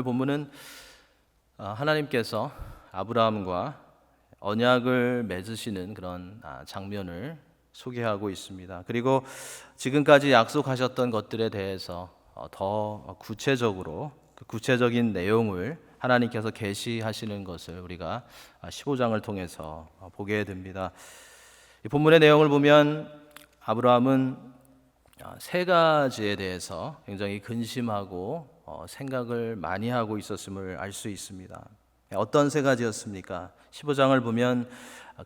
오늘 본문은 아, 하나님께서 아브라함과 언약을 맺으시는 그런 아, 장면을 소개하고 있습니다. 그리고 지금까지 약속하셨던 것들에 대해서 어, 더 구체적으로 그 구체적인 내용을 하나님께서 계시하시는 것을 우리가 15장을 통해서 어, 보게 됩니다. 이 본문의 내용을 보면 아브라함은 아, 세 가지에 대해서 굉장히 근심하고 어, 생각을 많이 하고 있었음을 알 수 있습니다. 어떤 세 가지였습니까? 15장을 보면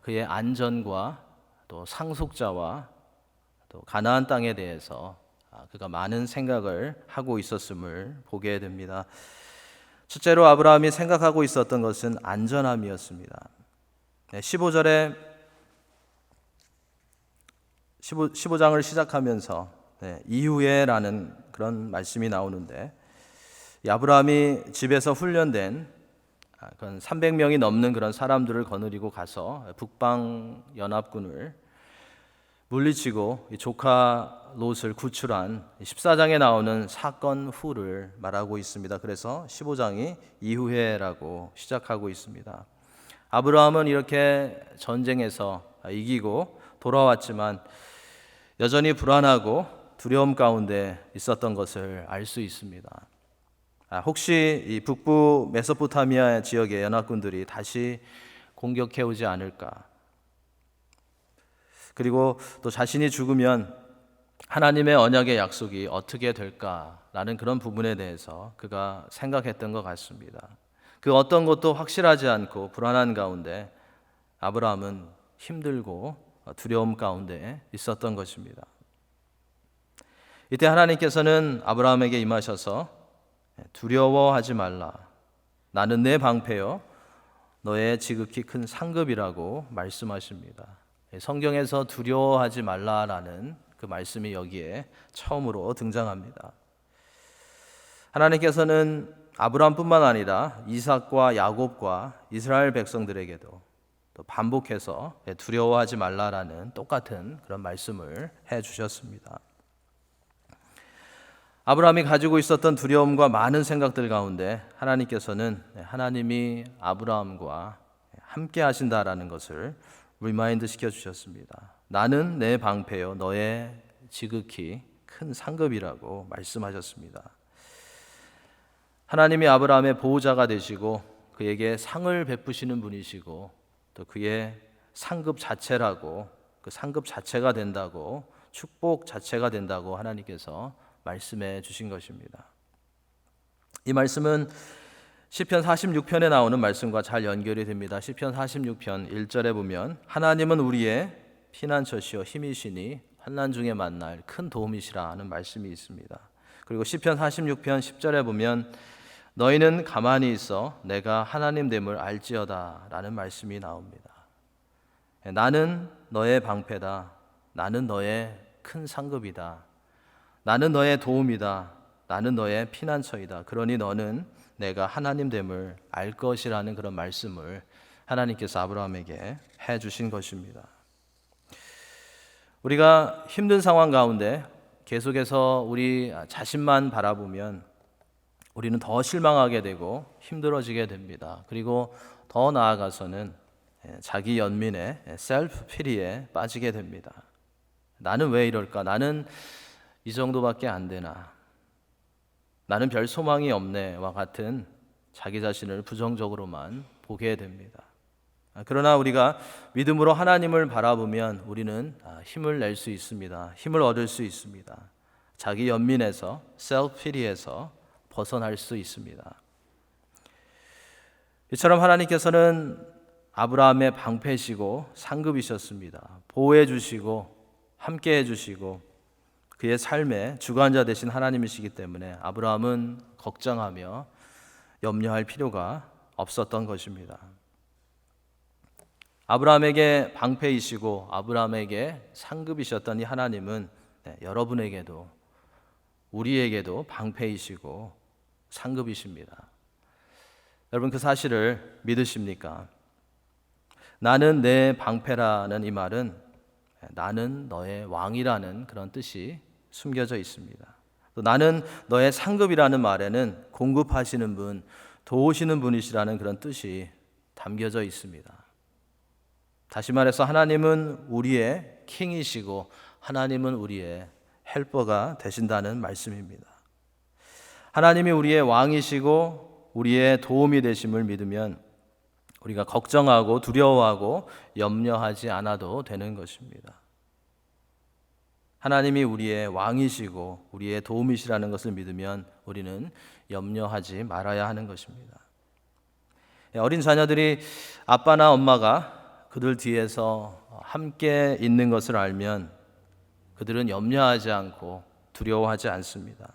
그의 안전과 또 상속자와 또 가나안 땅에 대해서 아, 그가 많은 생각을 하고 있었음을 보게 됩니다. 첫째로 아브라함이 생각하고 있었던 것은 안전함이었습니다. 15절에 15, 15장을 시작하면서 네, 이후에라는 그런 말씀이 나오는데 아브라함이 집에서 훈련된 아, 그런 300명이 넘는 그런 사람들을 거느리고 가서 북방 연합군을 물리치고 조카 롯을 구출한 14장에 나오는 사건 후를 말하고 있습니다. 그래서 15장이 이후에라고 시작하고 있습니다. 아브라함은 이렇게 전쟁에서 이기고 돌아왔지만 여전히 불안하고 두려움 가운데 있었던 것을 알 수 있습니다. 아, 혹시 이 북부 메소포타미아 지역의 연합군들이 다시 공격해 오지 않을까? 그리고 또 자신이 죽으면 하나님의 언약의 약속이 어떻게 될까라는 그런 부분에 대해서 그가 생각했던 것 같습니다. 그 어떤 것도 확실하지 않고 불안한 가운데 아브라함은 힘들고 두려움 가운데 있었던 것입니다. 이때 하나님께서는 아브라함에게 임하셔서 두려워하지 말라. 나는 내 방패요. 너의 지극히 큰 상급이라고 말씀하십니다. 성경에서 두려워하지 말라라는 그 말씀이 여기에 처음으로 등장합니다. 하나님께서는 아브라함뿐만 아니라 이삭과 야곱과 이스라엘 백성들에게도 또 반복해서 두려워하지 말라라는 똑같은 그런 말씀을 해 주셨습니다. 아브라함이 가지고 있었던 두려움과 많은 생각들 가운데 하나님께서는 하나님이 아브라함과 함께 하신다라는 것을 리마인드 시켜 주셨습니다. 나는 내 방패요 너의 지극히 큰 상급이라고 말씀하셨습니다. 하나님이 아브라함의 보호자가 되시고 그에게 상을 베푸시는 분이시고 또 그의 상급 자체라고 그 상급 자체가 된다고 축복 자체가 된다고 하나님께서 말씀해 주신 것입니다. 이 말씀은 시편 46편에 나오는 말씀과 잘 연결이 됩니다. 시편 46편 1절에 보면 하나님은 우리의 피난처시요 힘이시니 환난 중에 만날 큰 도움이시라 하는 말씀이 있습니다. 그리고 시편 46편 10절에 보면 너희는 가만히 있어 내가 하나님 됨을 알지어다라는 말씀이 나옵니다. 나는 너의 방패다. 나는 너의 큰 상급이다. 나는 너의 도움이다. 나는 너의 피난처이다. 그러니 너는 내가 하나님 됨을 알 것이라는 그런 말씀을 하나님께서 아브라함에게 해 주신 것입니다. 우리가 힘든 상황 가운데 계속해서 우리 자신만 바라보면 우리는 더 실망하게 되고 힘들어지게 됩니다. 그리고 더 나아가서는 자기 연민의 셀프 피리에 빠지게 됩니다. 나는 왜 이럴까? 나는 이 정도밖에 안 되나? 나는 별 소망이 없네와 같은 자기 자신을 부정적으로만 보게 됩니다. 아, 그러나 우리가 믿음으로 하나님을 바라보면 우리는 아, 힘을 낼 수 있습니다. 힘을 얻을 수 있습니다. 자기 연민에서 셀프 피리에서 벗어날 수 있습니다. 이처럼 하나님께서는 아브라함의 방패시고 상급이셨습니다. 보호해 주시고 함께 해 주시고 그의 삶의 주관자 되신 하나님이시기 때문에 아브라함은 걱정하며 염려할 필요가 없었던 것입니다. 아브라함에게 방패이시고 아브라함에게 상급이셨던 이 하나님은 네, 여러분에게도 우리에게도 방패이시고 상급이십니다. 여러분 그 사실을 믿으십니까? 나는 내 방패라는 이 말은 나는 너의 왕이라는 그런 뜻이 숨겨져 있습니다. 또 나는 너의 상급이라는 말에는 공급하시는 분, 도우시는 분이시라는 그런 뜻이 담겨져 있습니다. 다시 말해서 하나님은 우리의 킹이시고 하나님은 우리의 헬퍼가 되신다는 말씀입니다. 하나님이 우리의 왕이시고 우리의 도움이 되심을 믿으면 우리가 걱정하고 두려워하고 염려하지 않아도 되는 것입니다. 하나님이 우리의 왕이시고 우리의 도움이시라는 것을 믿으면 우리는 염려하지 말아야 하는 것입니다. 어린 자녀들이 아빠나 엄마가 그들 뒤에서 함께 있는 것을 알면 그들은 염려하지 않고 두려워하지 않습니다.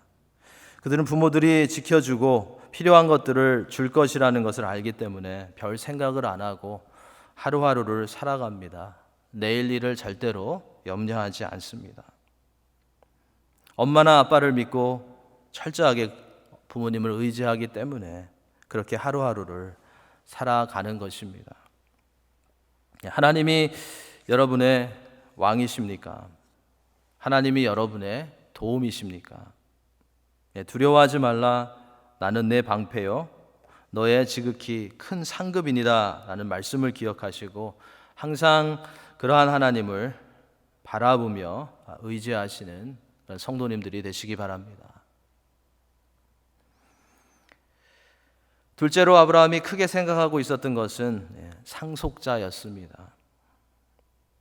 그들은 부모들이 지켜주고 필요한 것들을 줄 것이라는 것을 알기 때문에 별 생각을 안 하고 하루하루를 살아갑니다. 내일 일을 절대로 염려하지 않습니다. 엄마나 아빠를 믿고 철저하게 부모님을 의지하기 때문에 그렇게 하루하루를 살아가는 것입니다. 하나님이 여러분의 왕이십니까? 하나님이 여러분의 도움이십니까? 예, 두려워하지 말라. 나는 내 방패요. 너의 지극히 큰 상급이니다. 라는 말씀을 기억하시고 항상 그러한 하나님을 바라보며 의지하시는 성도님들이 되시기 바랍니다. 둘째로 아브라함이 크게 생각하고 있었던 것은 예, 상속자였습니다.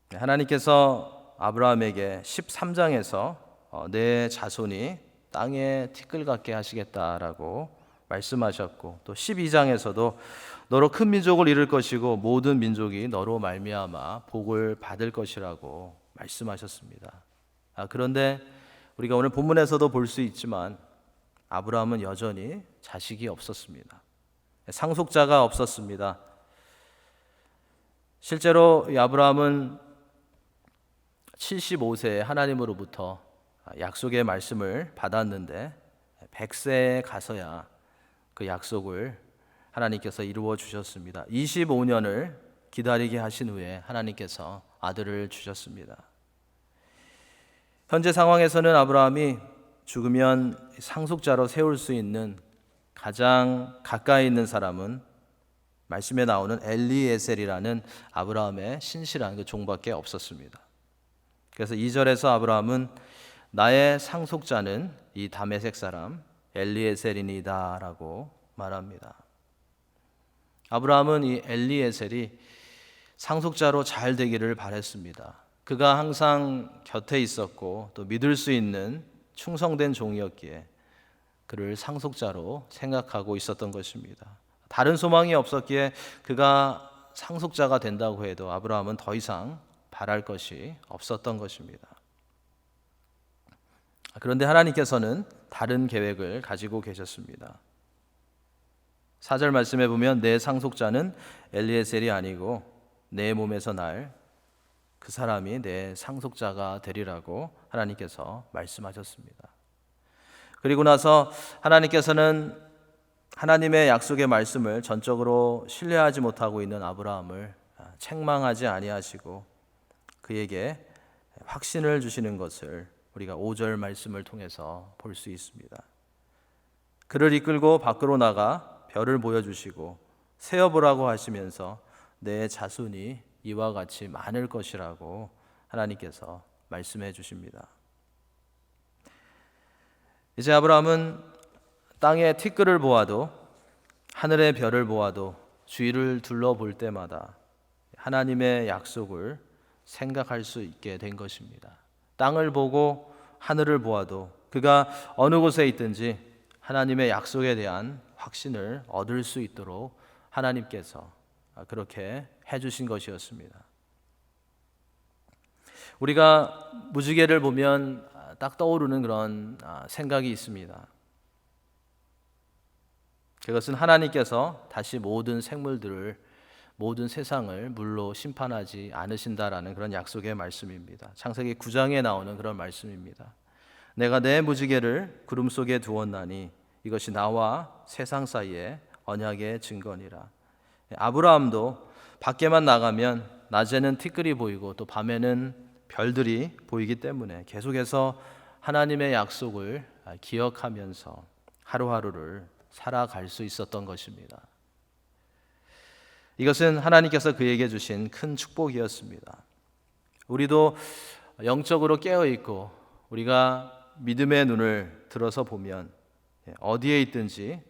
네, 하나님께서 아브라함에게 13장에서 어, 내 자손이 땅에 티끌 같게 하시겠다라고 말씀하셨고 또 12장에서도 너로 큰 민족을 이룰 것이고 모든 민족이 너로 말미암아 복을 받을 것이라고 말씀하셨습니다. 아, 그런데 우리가 오늘 본문에서도 볼 수 있지만 아브라함은 여전히 자식이 없었습니다. 상속자가 없었습니다. 실제로 아브라함은 75세에 하나님으로부터 약속의 말씀을 받았는데 100세에 가서야 그 약속을 하나님께서 이루어 주셨습니다. 25년을 기다리게 하신 후에 하나님께서 아들을 주셨습니다. 현재 상황에서는 아브라함이 죽으면 상속자로 세울 수 있는 가장 가까이 있는 사람은 말씀에 나오는 엘리에셀이라는 아브라함의 신실한 그 종밖에 없었습니다. 그래서 2절에서 아브라함은 나의 상속자는 이 다메섹 사람 엘리에셀이니다라고 말합니다. 아브라함은 이 엘리에셀이 상속자로 잘 되기를 바랬습니다. 그가 항상 곁에 있었고 또 믿을 수 있는 충성된 종이었기에 그를 상속자로 생각하고 있었던 것입니다. 다른 소망이 없었기에 그가 상속자가 된다고 해도 아브라함은 더 이상 바랄 것이 없었던 것입니다. 그런데 하나님께서는 다른 계획을 가지고 계셨습니다. 4절 말씀해 보면 내 상속자는 엘리에셀이 아니고 내 몸에서 날 그 사람이 내 상속자가 되리라고 하나님께서 말씀하셨습니다. 그리고 나서 하나님께서는 하나님의 약속의 말씀을 전적으로 신뢰하지 못하고 있는 아브라함을 책망하지 아니하시고 그에게 확신을 주시는 것을 우리가 5절 말씀을 통해서 볼 수 있습니다. 그를 이끌고 밖으로 나가 별을 보여주시고 세어보라고 하시면서 내 자손이 이와 같이 많을 것이라고 하나님께서 말씀해 주십니다. 이제 아브라함은 땅의 티끌을 보아도 하늘의 별을 보아도 주위를 둘러볼 때마다 하나님의 약속을 생각할 수 있게 된 것입니다. 땅을 보고 하늘을 보아도 그가 어느 곳에 있든지 하나님의 약속에 대한 확신을 얻을 수 있도록 하나님께서 그렇게 해주신 것이었습니다. 우리가 무지개를 보면 딱 떠오르는 그런 아, 생각이 있습니다. 그것은 하나님께서 다시 모든 생물들을 모든 세상을 물로 심판하지 않으신다라는 그런 약속의 말씀입니다. 창세기 9장에 나오는 그런 말씀입니다. 내가 내 무지개를 구름 속에 두었나니 이것이 나와 세상 사이에 언약의 증거니라. 아브라함도 밖에만 나가면 낮에는 티끌이 보이고 또 밤에는 별들이 보이기 때문에 계속해서 하나님의 약속을 아, 기억하면서 하루하루를 살아갈 수 있었던 것입니다. 이것은 하나님께서 그에게 주신 큰 축복이었습니다. 우리도 영적으로 깨어 있고 우리가 믿음의 눈을 들어서 보면 예, 어디에 있든지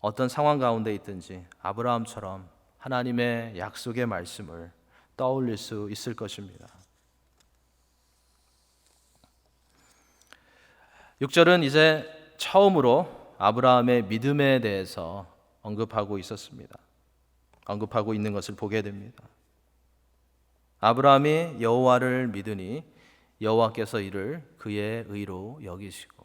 어떤 상황 가운데 있든지 아브라함처럼 하나님의 약속의 말씀을 떠올릴 수 있을 것입니다. 6절은 이제 처음으로 아브라함의 믿음에 대해서 언급하고 있었습니다. 언급하고 있는 것을 보게 됩니다. 아브라함이 여호와를 믿으니 여호와께서 이를 그의 의로 여기시고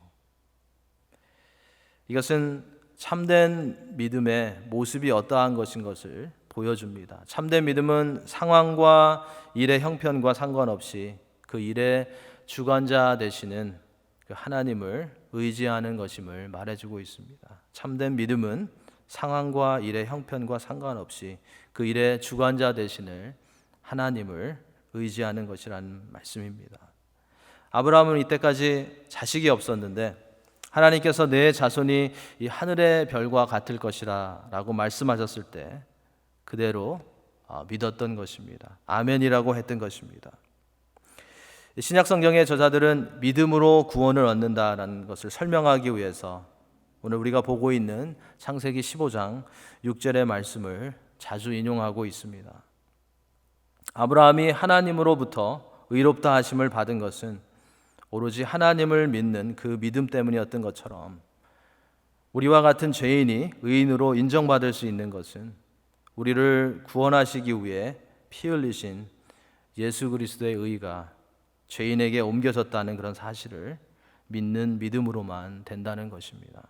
이것은 참된 믿음의 모습이 어떠한 것인 것을 보여줍니다. 참된 믿음은 상황과 일의 형편과 상관없이 그 일의 주관자 되시는 그 하나님을 의지하는 것임을 말해주고 있습니다. 참된 믿음은 상황과 일의 형편과 상관없이 그 일의 주관자 되신을 하나님을 의지하는 것이라는 말씀입니다. 아브라함은 이때까지 자식이 없었는데 하나님께서 내 자손이 이 하늘의 별과 같을 것이라라고 말씀하셨을 때 그대로 어, 믿었던 것입니다. 아멘이라고 했던 것입니다. 신약 성경의 저자들은 믿음으로 구원을 얻는다라는 것을 설명하기 위해서 오늘 우리가 보고 있는 창세기 15장 6절의 말씀을 자주 인용하고 있습니다. 아브라함이 하나님으로부터 의롭다 하심을 받은 것은 오로지 하나님을 믿는 그 믿음 때문이었던 것처럼 우리와 같은 죄인이 의인으로 인정받을 수 있는 것은 우리를 구원하시기 위해 피 흘리신 예수 그리스도의 의가 죄인에게 옮겨졌다는 그런 사실을 믿는 믿음으로만 된다는 것입니다.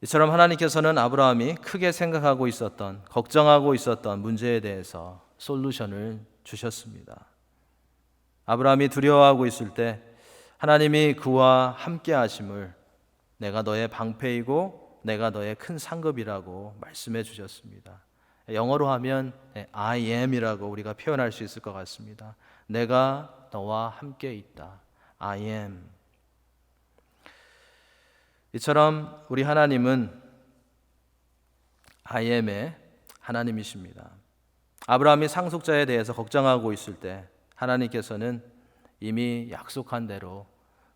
이처럼 하나님께서는 아브라함이 크게 생각하고 있었던, 걱정하고 있었던 문제에 대해서 솔루션을 주셨습니다. 아브라함이 두려워하고 있을 때 하나님이 그와 함께 하심을 내가 너의 방패이고 내가 너의 큰 상급이라고 말씀해 주셨습니다. 영어로 하면 I am이라고 우리가 표현할 수 있을 것 같습니다. 내가 너와 함께 있다. I am. 이처럼 우리 하나님은 am의 하나님이십니다. 아브라함이 상속자에 대해서 걱정하고 있을 때 하나님께서는 이미 약속한 대로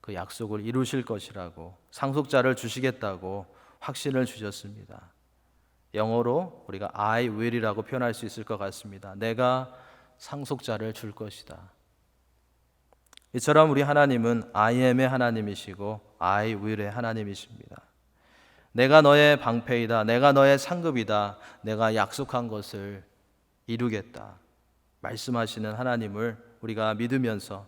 그 약속을 이루실 것이라고 상속자를 주시겠다고 확신을 주셨습니다. 영어로 우리가 I will이라고 표현할 수 있을 것 같습니다. 내가 상속자를 줄 것이다. 이처럼 우리 하나님은 I am의 하나님이시고 I will의 하나님이십니다. 내가 너의 방패이다. 내가 너의 상급이다. 내가 약속한 것을 이루겠다. 말씀하시는 하나님을 우리가 믿으면서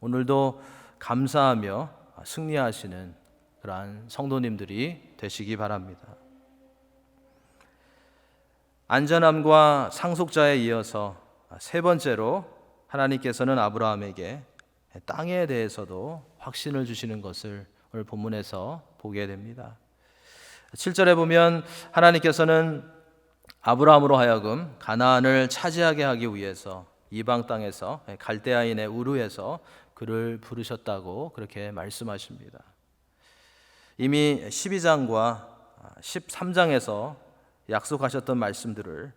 오늘도 감사하며 승리하시는 그러한 성도님들이 되시기 바랍니다. 안전함과 상속자에 이어서 세 번째로 하나님께서는 아브라함에게 땅에 대해서도 확신을 주시는 것을 오늘 본문에서 보게 됩니다. 7절에 보면 하나님께서는 아브라함으로 하여금 가나안을 차지하게 하기 위해서 이방 땅에서 갈대아인의 우르에서 그를 부르셨다고 그렇게 말씀하십니다. 이미 12장과 13장에서 약속하셨던 말씀들을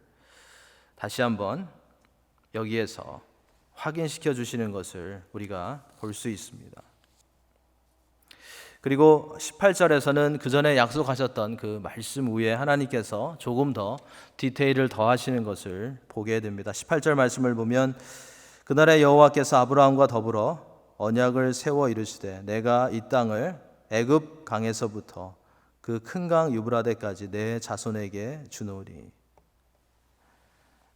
다시 한번 여기에서 확인시켜 주시는 것을 우리가 볼 수 있습니다. 그리고 18절에서는 그 전에 약속하셨던 그 말씀 위에 하나님께서 조금 더 디테일을 더하시는 것을 보게 됩니다. 18절 말씀을 보면 그날에 여호와께서 아브라함과 더불어 언약을 세워 이르시되 내가 이 땅을 애굽 강에서부터 그 큰 강 유브라데까지 내 자손에게 주노리.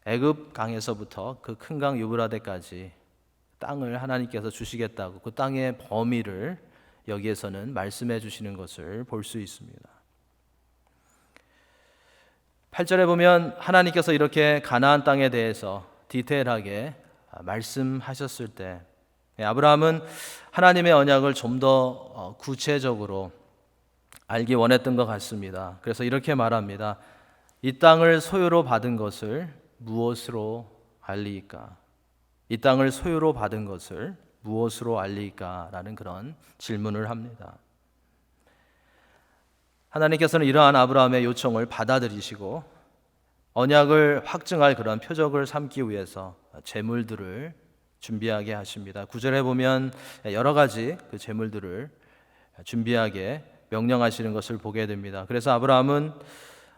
애굽 강에서부터 그 큰 강 유브라데까지 땅을 하나님께서 주시겠다고 그 땅의 범위를 여기에서는 말씀해 주시는 것을 볼 수 있습니다. 8절에 보면 하나님께서 이렇게 가나안 땅에 대해서 디테일하게 말씀하셨을 때 아브라함은 하나님의 언약을 좀더 어, 구체적으로 알기 원했던 것 같습니다. 그래서 이렇게 말합니다. 이 땅을 소유로 받은 것을 무엇으로 알리까? 이 땅을 소유로 받은 것을 무엇으로 알리까 라는 그런 질문을 합니다. 하나님께서는 이러한 아브라함의 요청을 받아들이시고 언약을 확증할 그런 표적을 삼기 위해서 제물들을 준비하게 하십니다. 구절에 보면 여러 가지 그 제물들을 준비하게 명령하시는 것을 보게 됩니다. 그래서 아브라함은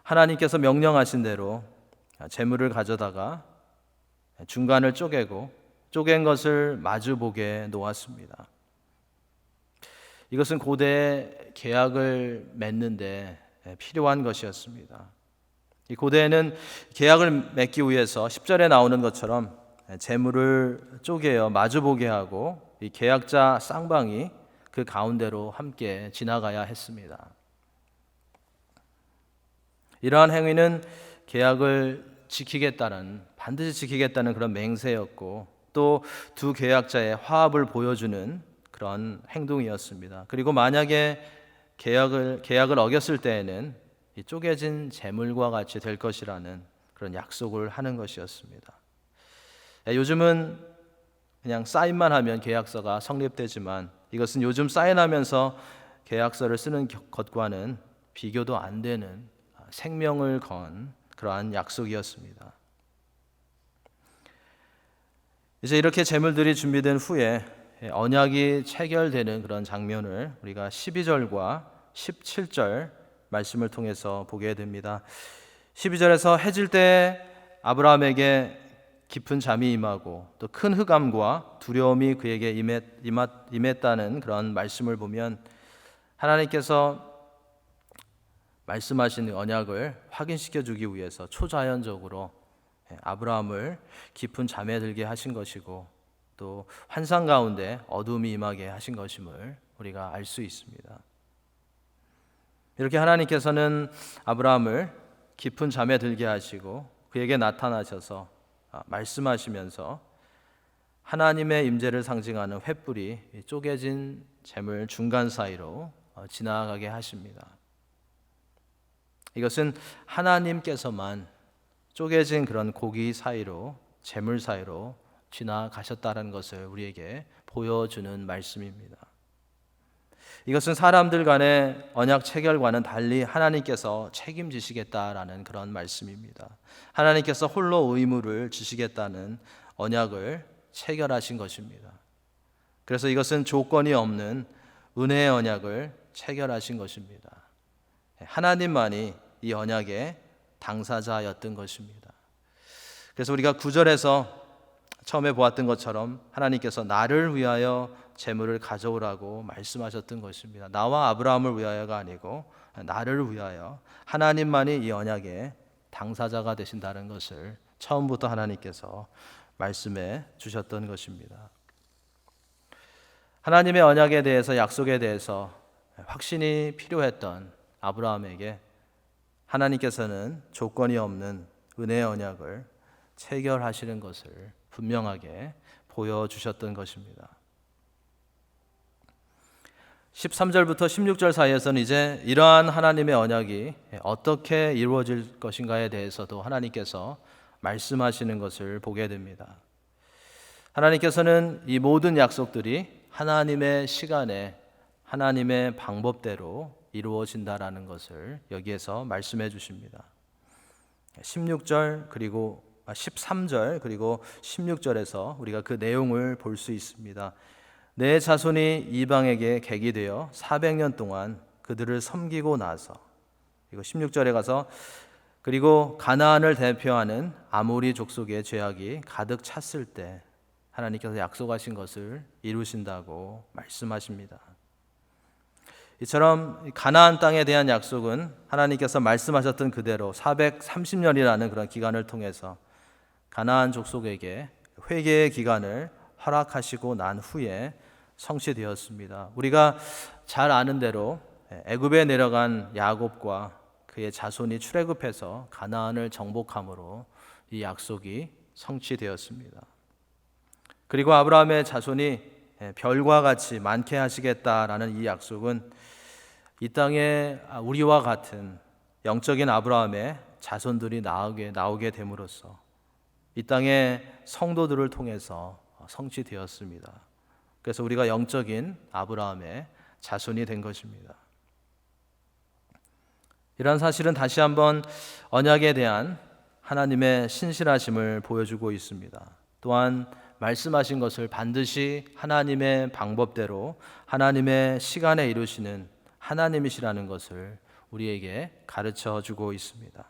하나님께서 명령하신 대로 제물을 가져다가 중간을 쪼개고 쪼갠 것을 마주 보게 놓았습니다. 이것은 고대 계약을 맺는데 필요한 것이었습니다. 이 고대에는 계약을 맺기 위해서 10절에 나오는 것처럼 재물을 쪼개어 마주보게 하고 이 계약자 쌍방이 그 가운데로 함께 지나가야 했습니다. 이러한 행위는 계약을 지키겠다는 반드시 지키겠다는 그런 맹세였고 또 두 계약자의 화합을 보여주는 그런 행동이었습니다. 그리고 만약에 계약을 계약을 어겼을 때에는 이 쪼개진 재물과 같이 될 것이라는 그런 약속을 하는 것이었습니다. 예, 요즘은 그냥 사인만 하면 계약서가 성립되지만 이것은 요즘 사인하면서 계약서를 쓰는 것과는 비교도 안 되는 생명을 건 그러한 약속이었습니다. 이제 이렇게 재물들이 준비된 후에 언약이 체결되는 그런 장면을 우리가 12절과 17절 말씀을 통해서 보게 됩니다. 12절에서 해질 때 아브라함에게 깊은 잠이 임하고 또 큰 흑암과 두려움이 그에게 임했, 임했다는 그런 말씀을 보면 하나님께서 말씀하신 언약을 확인시켜 주기 위해서 초자연적으로 아브라함을 깊은 잠에 들게 하신 것이고 또 환상 가운데 어둠이 임하게 하신 것임을 우리가 알 수 있습니다. 이렇게 하나님께서는 아브라함을 깊은 잠에 들게 하시고 그에게 나타나셔서 아, 말씀하시면서 하나님의 임재를 상징하는 횃불이 쪼개진 재물 중간 사이로 어, 지나가게 하십니다. 이것은 하나님께서만 쪼개진 그런 고기 사이로 재물 사이로 지나가셨다는 것을 우리에게 보여주는 말씀입니다. 이것은 사람들 간의 언약 체결과는 달리 하나님께서 책임지시겠다라는 그런 말씀입니다. 하나님께서 홀로 의무를 지시겠다는 언약을 체결하신 것입니다. 그래서 이것은 조건이 없는 은혜의 언약을 체결하신 것입니다. 하나님만이 이 언약의 당사자였던 것입니다. 그래서 우리가 구절에서 처음에 보았던 것처럼 하나님께서 나를 위하여 재물을 가져오라고 말씀하셨던 것입니다. 나와 아브라함을 위하여가 아니고 나를 위하여 하나님만이 이 언약의 당사자가 되신다는 것을 처음부터 하나님께서 말씀해 주셨던 것입니다. 하나님의 언약에 대해서 약속에 대해서 확신이 필요했던 아브라함에게 하나님께서는 조건이 없는 은혜의 언약을 체결하시는 것을 분명하게 보여주셨던 것입니다. 13절부터 16절 사이에서는 이제 이러한 하나님의 언약이 어떻게 이루어질 것인가에 대해서도 하나님께서 말씀하시는 것을 보게 됩니다. 하나님께서는 이 모든 약속들이 하나님의 시간에 하나님의 방법대로 이루어진다라는 것을 여기에서 말씀해 주십니다. 16절 그리고 13절 아, 그리고 16절에서 우리가 그 내용을 볼 수 있습니다. 내 자손이 이방에게 객이 되어 400년 동안 그들을 섬기고 나서 이거 16절에 가서 그리고 가나안을 대표하는 아모리 족속의 죄악이 가득 찼을 때 하나님께서 약속하신 것을 이루신다고 말씀하십니다. 이처럼 가나안 땅에 대한 약속은 하나님께서 말씀하셨던 그대로 430년이라는 그런 기간을 통해서 가나안 족속에게 회개의 기간을 허락하시고 난 후에 성취되었습니다. 우리가 잘 아는 대로 애굽에 내려간 야곱과 그의 자손이 출애굽해서 가나안을 정복함으로 이 약속이 성취되었습니다. 그리고 아브라함의 자손이 별과 같이 많게 하시겠다라는 이 약속은 이 땅에 우리와 같은 영적인 아브라함의 자손들이 나오게 나오게 됨으로써 이 땅의 성도들을 통해서 성취되었습니다. 그래서 우리가 영적인 아브라함의 자손이 된 것입니다. 이러한 사실은 다시 한번 언약에 대한 하나님의 신실하심을 보여주고 있습니다. 또한 말씀하신 것을 반드시 하나님의 방법대로 하나님의 시간에 이루시는 하나님이시라는 것을 우리에게 가르쳐 주고 있습니다.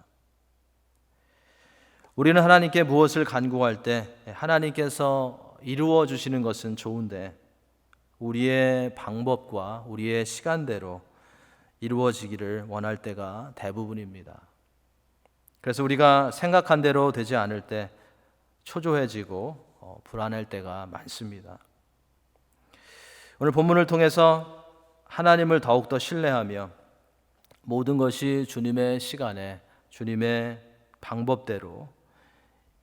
우리는 하나님께 무엇을 간구할 때 하나님께서 이루어 주시는 것은 좋은데 우리의 방법과 우리의 시간대로 이루어지기를 원할 때가 대부분입니다. 그래서 우리가 생각한 대로 되지 않을 때 초조해지고 어, 불안할 때가 많습니다. 오늘 본문을 통해서 하나님을 더욱더 신뢰하며 모든 것이 주님의 시간에 주님의 방법대로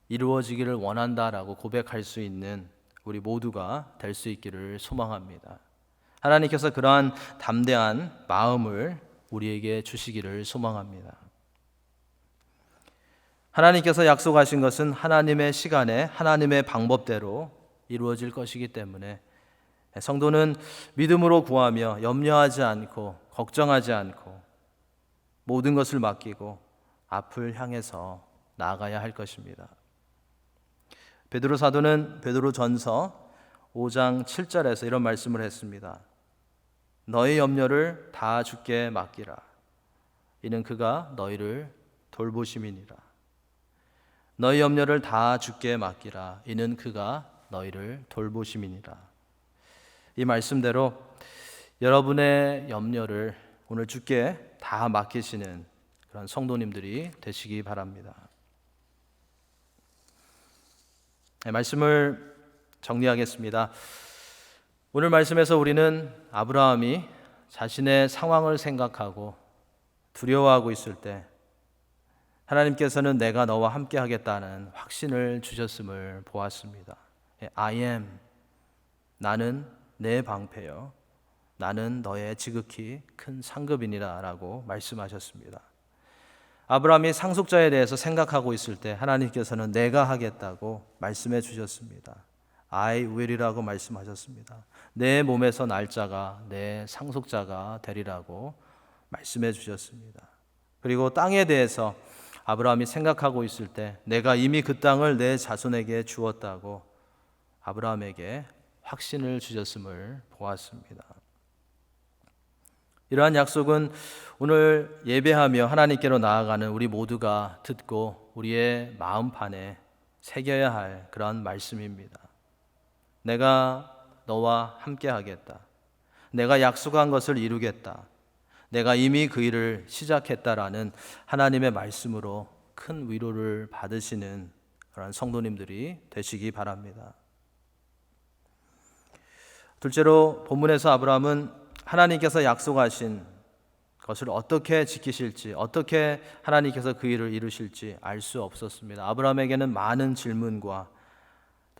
이루어지기를 원한다라고 고백할 수 있는 우리 모두가 될 수 있기를 소망합니다. 하나님께서 그러한 담대한 마음을 우리에게 주시기를 소망합니다. 하나님께서 약속하신 것은 하나님의 시간에 하나님의 방법대로 이루어질 것이기 때문에 성도는 믿음으로 구하며 염려하지 않고 걱정하지 않고 모든 것을 맡기고 앞을 향해서 나아가야 할 것입니다. 베드로 사도는 베드로 전서 5장 7절에서 이런 말씀을 했습니다. 너의 염려를 다 주께 맡기라. 이는 그가 너희를 돌보심이니라. 너희 염려를 다 주께 맡기라. 이는 그가 너희를 돌보심이니라. 이 말씀대로 여러분의 염려를 오늘 주께 다 맡기시는 그런 성도님들이 되시기 바랍니다. 네, 말씀을 정리하겠습니다. 오늘 말씀에서 우리는 아브라함이 자신의 상황을 생각하고 두려워하고 있을 때 하나님께서는 내가 너와 함께 하겠다는 확신을 주셨음을 보았습니다. 예, I am 나는 내 방패요. 나는 너의 지극히 큰 상급이니라 라고 말씀하셨습니다. 아브라함이 상속자에 대해서 생각하고 있을 때 하나님께서는 내가 하겠다고 말씀해 주셨습니다. I will이라고 말씀하셨습니다. 내 몸에서 날짜가 내 상속자가 되리라고 말씀해 주셨습니다. 그리고 땅에 대해서 아브라함이 생각하고 있을 때 내가 이미 그 땅을 내 자손에게 주었다고 아브라함에게 확신을 주셨음을 보았습니다. 이러한 약속은 오늘 예배하며 하나님께로 나아가는 우리 모두가 듣고 우리의 마음판에 새겨야 할 그런 말씀입니다. 내가 너와 함께 하겠다. 내가 약속한 것을 이루겠다. 내가 이미 그 일을 시작했다라는 하나님의 말씀으로 큰 위로를 받으시는 그런 성도님들이 되시기 바랍니다. 둘째로 본문에서 아브라함은 하나님께서 약속하신 것을 어떻게 지키실지, 어떻게 하나님께서 그 일을 이루실지 알 수 없었습니다. 아브라함에게는 많은 질문과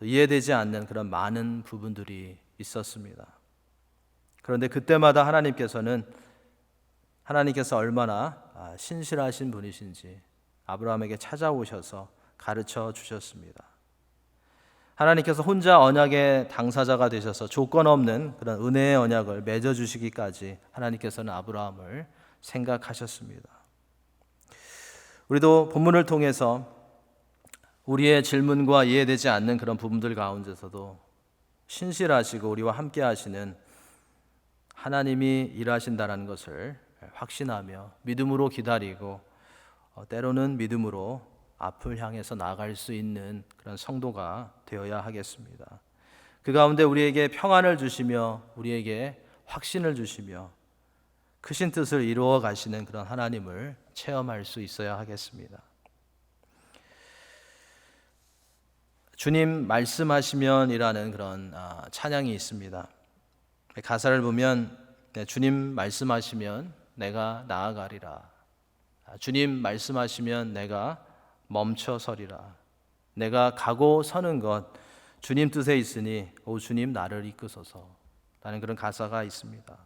이해되지 않는 그런 많은 부분들이 있었습니다. 그런데 그때마다 하나님께서는 하나님께서 얼마나 아, 신실하신 분이신지 아브라함에게 찾아오셔서 가르쳐 주셨습니다. 하나님께서 혼자 언약의 당사자가 되셔서 조건 없는 그런 은혜의 언약을 맺어 주시기까지 하나님께서는 아브라함을 생각하셨습니다. 우리도 본문을 통해서 우리의 질문과 이해되지 않는 그런 부분들 가운데서도 신실하시고 우리와 함께 하시는 하나님이 일하신다는 것을 확신하며 믿음으로 기다리고 어, 때로는 믿음으로 앞을 향해서 나갈 수 있는 그런 성도가 되어야 하겠습니다. 그 가운데 우리에게 평안을 주시며 우리에게 확신을 주시며 크신 뜻을 이루어 가시는 그런 하나님을 체험할 수 있어야 하겠습니다. 주님 말씀하시면이라는 그런 아, 찬양이 있습니다. 가사를 보면 네, 주님 말씀하시면 내가 나아가리라. 아, 주님 말씀하시면 내가 멈춰서리라. 내가 가고 서는 것 주님 뜻에 있으니 오 주님 나를 이끄소서. 라는 그런 가사가 있습니다.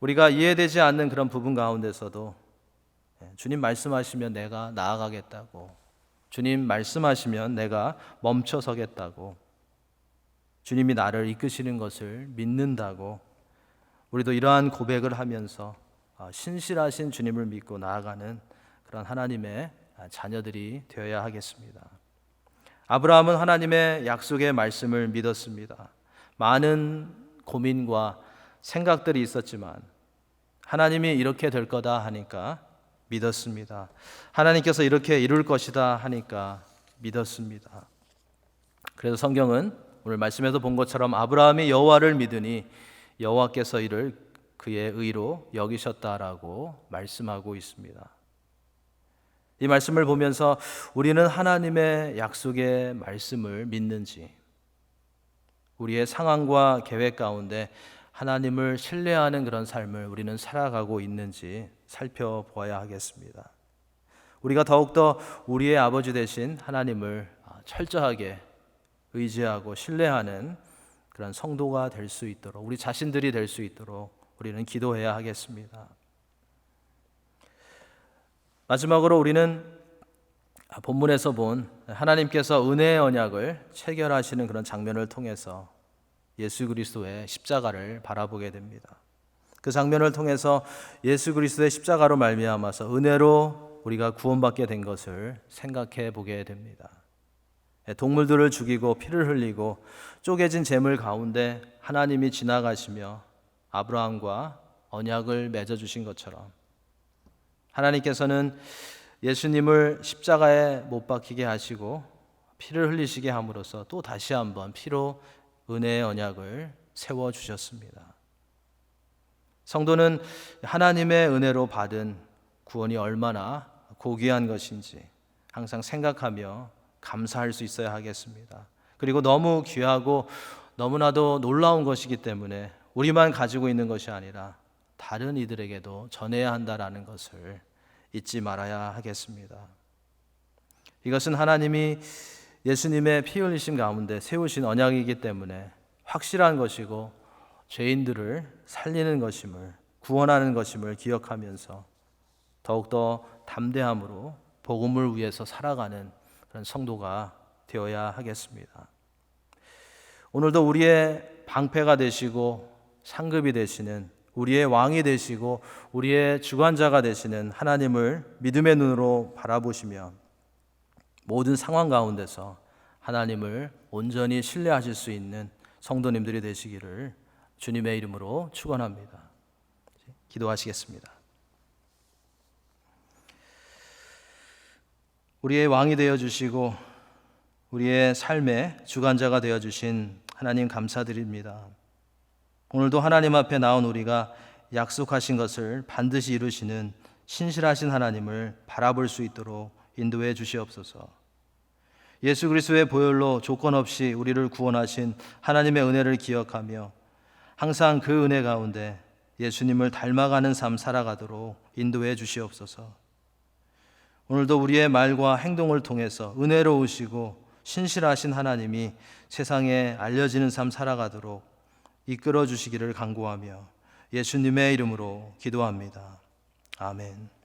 우리가 이해되지 않는 그런 부분 가운데서도 예, 주님 말씀하시면 내가 나아가겠다고 주님 말씀하시면 내가 멈춰서겠다고 주님이 나를 이끄시는 것을 믿는다고 우리도 이러한 고백을 하면서 어, 신실하신 주님을 믿고 나아가는 그런 하나님의 자녀들이 되어야 하겠습니다. 아브라함은 하나님의 약속의 말씀을 믿었습니다. 많은 고민과 생각들이 있었지만 하나님이 이렇게 될 거다 하니까 믿었습니다. 하나님께서 이렇게 이룰 것이다 하니까 믿었습니다. 그래서 성경은 오늘 말씀에서 본 것처럼 아브라함이 여호와를 믿으니 여호와께서 이를 그의 의로 여기셨다라고 말씀하고 있습니다. 이 말씀을 보면서 우리는 하나님의 약속의 말씀을 믿는지 우리의 상황과 계획 가운데 하나님을 신뢰하는 그런 삶을 우리는 살아가고 있는지 살펴보아야 하겠습니다. 우리가 더욱더 우리의 아버지 되신 하나님을 철저하게 의지하고 신뢰하는 그런 성도가 될 수 있도록 우리 자신들이 될 수 있도록 우리는 기도해야 하겠습니다. 마지막으로 우리는 본문에서 본 하나님께서 은혜의 언약을 체결하시는 그런 장면을 통해서 예수 그리스도의 십자가를 바라보게 됩니다. 그 장면을 통해서 예수 그리스도의 십자가로 말미암아서 은혜로 우리가 구원받게 된 것을 생각해 보게 됩니다. 동물들을 죽이고 피를 흘리고 쪼개진 재물 가운데 하나님이 지나가시며 아브라함과 언약을 맺어 주신 것처럼 하나님께서는 예수님을 십자가에 못 박히게 하시고 피를 흘리시게 함으로써 또 다시 한번 피로 은혜의 언약을 세워 주셨습니다. 성도는 하나님의 은혜로 받은 구원이 얼마나 고귀한 것인지 항상 생각하며 감사할 수 있어야 하겠습니다. 그리고 너무 귀하고 너무나도 놀라운 것이기 때문에 우리만 가지고 있는 것이 아니라 다른 이들에게도 전해야 한다라는 것을 잊지 말아야 하겠습니다. 이것은 하나님이 예수님의 피 흘리심 가운데 세우신 언약이기 때문에 확실한 것이고 죄인들을 살리는 것임을 구원하는 것임을 기억하면서 더욱더 담대함으로 복음을 위해서 살아가는 그런 성도가 되어야 하겠습니다. 오늘도 우리의 방패가 되시고 상급이 되시는 우리의 왕이 되시고 우리의 주관자가 되시는 하나님을 믿음의 눈으로 바라보시며 모든 상황 가운데서 하나님을 온전히 신뢰하실 수 있는 성도님들이 되시기를 주님의 이름으로 축원합니다. 기도하시겠습니다. 우리의 왕이 되어 주시고 우리의 삶의 주관자가 되어 주신 하나님 감사드립니다. 오늘도 하나님 앞에 나온 우리가 약속하신 것을 반드시 이루시는 신실하신 하나님을 바라볼 수 있도록 인도해 주시옵소서. 예수 그리스도의 보혈로 조건 없이 우리를 구원하신 하나님의 은혜를 기억하며 항상 그 은혜 가운데 예수님을 닮아가는 삶 살아가도록 인도해 주시옵소서. 오늘도 우리의 말과 행동을 통해서 은혜로우시고 신실하신 하나님이 세상에 알려지는 삶 살아가도록 이끌어 주시기를 간구하며 예수님의 이름으로 기도합니다. 아멘.